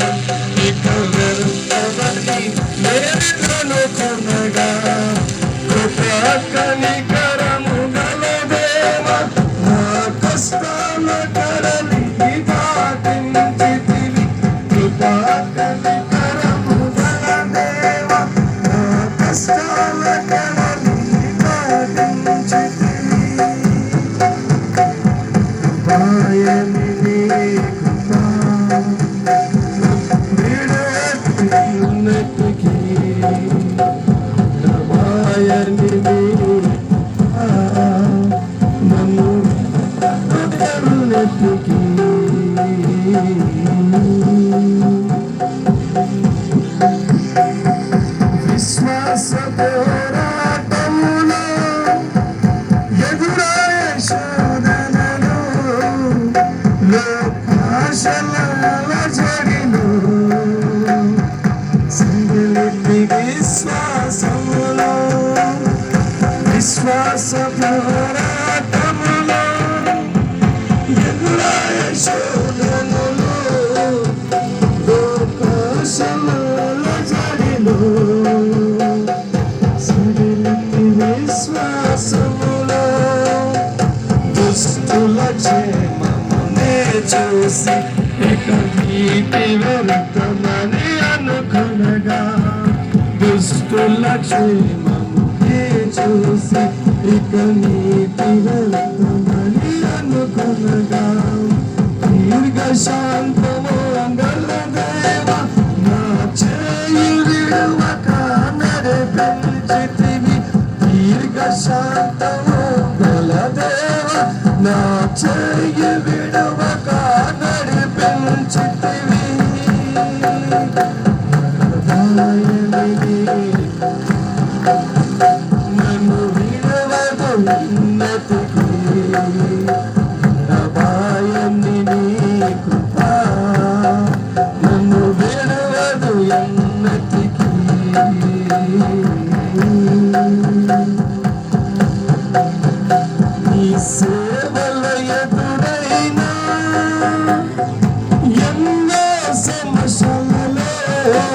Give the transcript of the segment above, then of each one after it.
Thank you. వదలునట్టుకి విశ్వాస పోరాటములో ఎదురాయ శోధనలు లోకాశల విశ్వాసములో విశ్వాస పోరాటములో লাগছে মনে চোসি একাকি পেবরত মানে অনুখনগা দুষ্ট লাগছে মনে চোসি একাকি পেবরত মানে অনুখনগা দীর্ঘ শান্ত నా చేయి విడువక నడిపించితివి నన్ను విడవదు ఉన్నతికి అపాయాన్ని నీ కృపా నన్ను విడవదు ఎన్నటికి.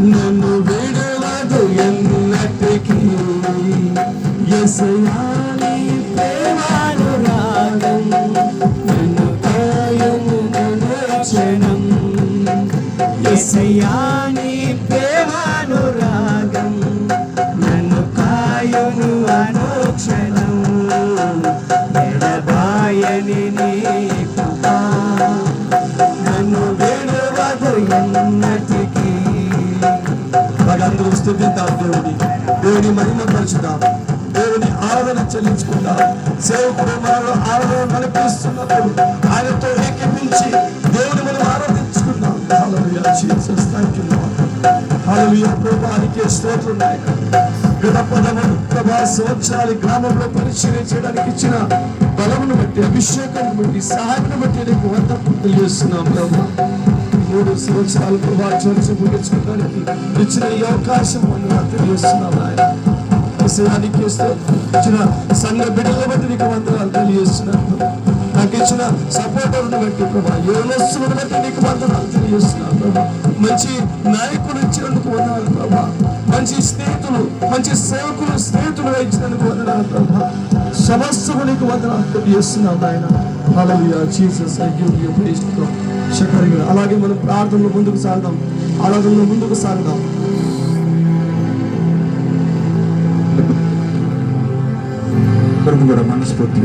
నన్ను విడువదు ఎన్నటికీ. ప్రభాయని అనుక్షణం ఎడబాయని నీ కృపా నన్ను వాళ్ళందరూ స్థుతిద్దాం దేవుని దేవుని మహిమ పరుచుదాం దేవుని ఆదరణ చెల్లించుకుందాం సేవకుడు మనలో ఆరాధన నడిపిస్తున్నప్పుడు ఆయనతో ఏకీపించి దేవుని మనం ఆరాధించుకుందాం హల్లెలూయా జీసస్ థాంక్ యూ స్తోత్రం నాయకుడు గత పదమూడు సంవత్సరాలు గ్రామంలో పరిచయం చేయడానికి ఇచ్చిన బలమును బట్టి అభిషేకాన్ని బట్టి సహాయాన్ని బట్టి నీకు వంద తెలియజేస్తున్నాం ప్రభా. మూడు సంవత్సరాలు ప్రభా చర్చ ముగించుకోవడానికి ఇచ్చిన ఈ అవకాశం వందనాలు తెలియజేస్తున్నాం ఆయన విషయానికి ఇచ్చిన సంఘ బిడ్డల బట్టి నీకు వందనాలు తెలియజేస్తున్నాను నాకు ఇచ్చిన సపోర్టర్ను బట్టి ప్రభా యోనస్తులను బట్టి నీకు వందనాలు తెలియజేస్తున్నాను ప్రభా. మంచి నాయకుడు ఇచ్చినందుకు వందనాలు ప్రభా. మంచి స్నేహితులు మంచి సేవకులు స్నేహితులు ఇచ్చినందుకు వందనాలు ప్రభా. సమస్తము నీకు వందనాలు తెలియజేస్తున్నాం ఆయన హల్లెలూయా జీసస్ శకరంగా అలాగే మనం ప్రార్థనలో ముందుకు సాగుదాం. ఆరాధనలో ముందుకు సాగుదాం. కూడా మనస్ఫూర్తిగా